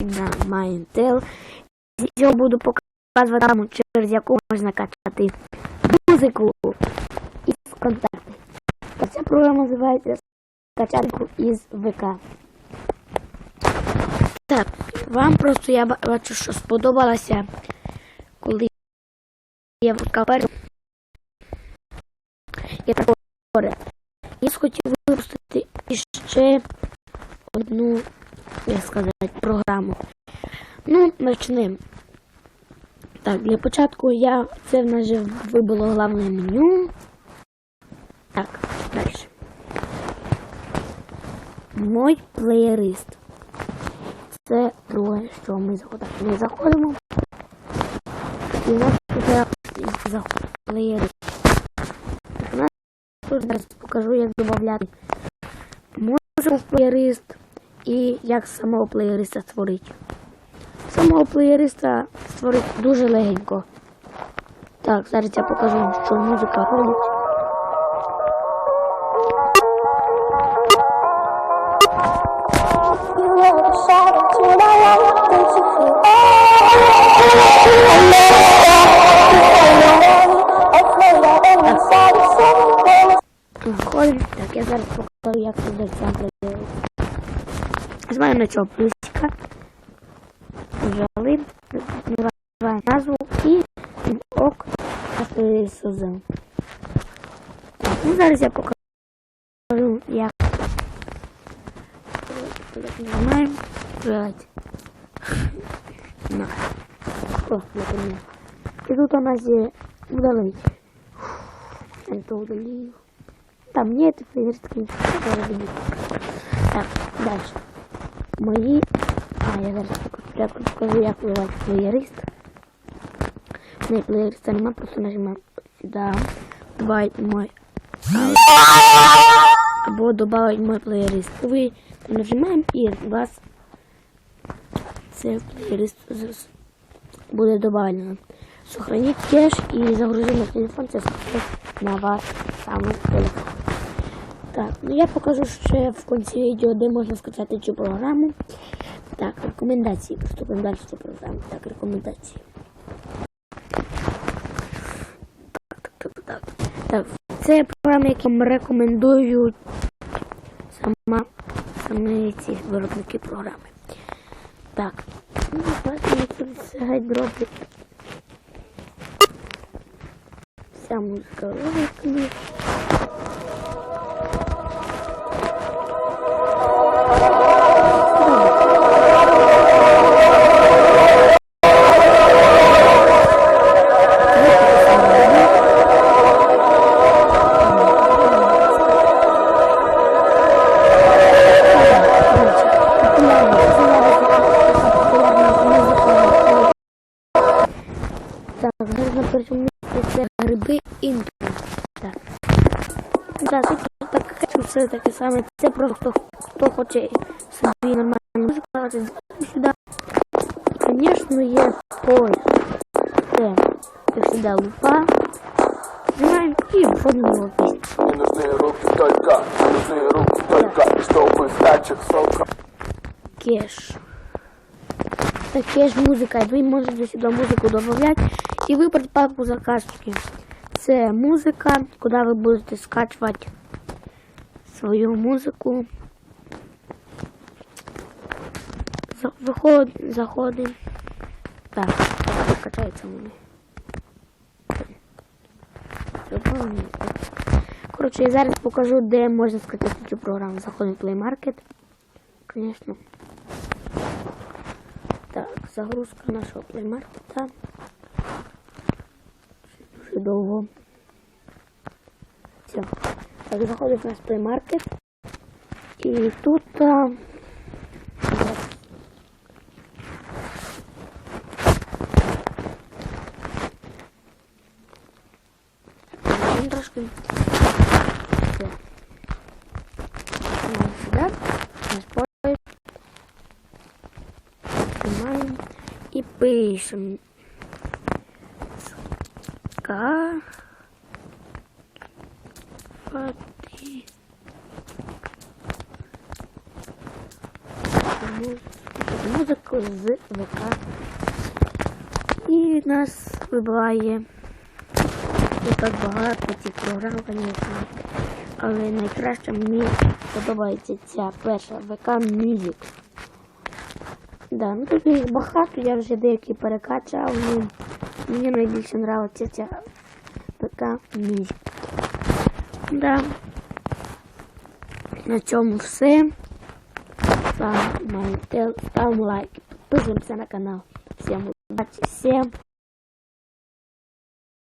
на Майнтел. Я буду показувати вам, через яку можна качати музику із контакту. Та ця програма називається Скачанку із ВК. Так, вам просто я ба- бачу, що сподобалося, коли я вкапер. Я так говорю. Я хотів випустити ще одну, як сказати, програму. Ну, почнемо. Так, для початку я це в нас вже вибило головне меню. Так, далі. Мой плеєрист. Це друге, що ми заходимо. Ми заходимо. І у нас тут плеєри. зараз покажу, як додати музику в плеєрист і як самого плеєриста створити. Самого плеєриста створити дуже легенько. Так, зараз я покажу, що музика робить. Нажимаємо на цього плюсика. Нажали, називаємо назву і ок, наш плеєрист создаємо. Так, ну зараз я покажу, як нажимаємо, делать. На. О, например. І тут у нас є удалить. Я то удалил. Там нет плейлистки. Так, дальше. Мої. А, я зараз спочатку покажу, як вливати плеєрист. Не плеєриста нема, просто нажимаємо сюди. Добавить мой. Або добавить мой плеєрист. Ви нажимаємо і у вас це плеєрист буде добавлено. Сохранить кеш і загрузити на телефон, це на ваш саме телефон. Так, ну я покажу ще в кінці відео, де можна скачати цю програму. Так, рекомендації. Приступимо далі до програми. Так, рекомендації. Так, так, так, це програма, яку вам рекомендують сама, самі ці виробники програми. Так, ну, бачимо, тут все геть робить. Вся музика робить. зараз на першому місці це гриби інтро. Так. Так, тут так хочу все таке саме. Це просто хто хоче собі нормальну музику, давайте сюди. І, звісно, є поле. Це, це сюди лупа. Знаємо і входимо в пісню. Мне нужны руки только, мне нужны руки только, чтобы стать соком. кеш. Це кеш музика. Ви можете сюди музику додати і вибрати папку закачки. Це музика, куди ви будете скачувати свою музику. За- Виход, заходимо. Так, качається вони. Забавно. Коротше, я зараз покажу, де можна скачати цю програму. Заходимо в Play Market. Конечно. Так, загрузка нашого плеймаркета. Дуже довго. Все. Так, заходить в наш плеймаркет. І тут. А... трошки. Все. Нажимаємо Знімаємо і пишемо. Музику з ВК. І нас вибирає не так багато цих програм, звісно. Але найкраще мені подобається ця перша ВК Music. Да, ну тут їх багато, я вже деякі перекачав, ну мені найбільше подобається ця ПК Music. Да. На цьому все. Ставимо лайк, підписуємося на канал. Всім удачі, всім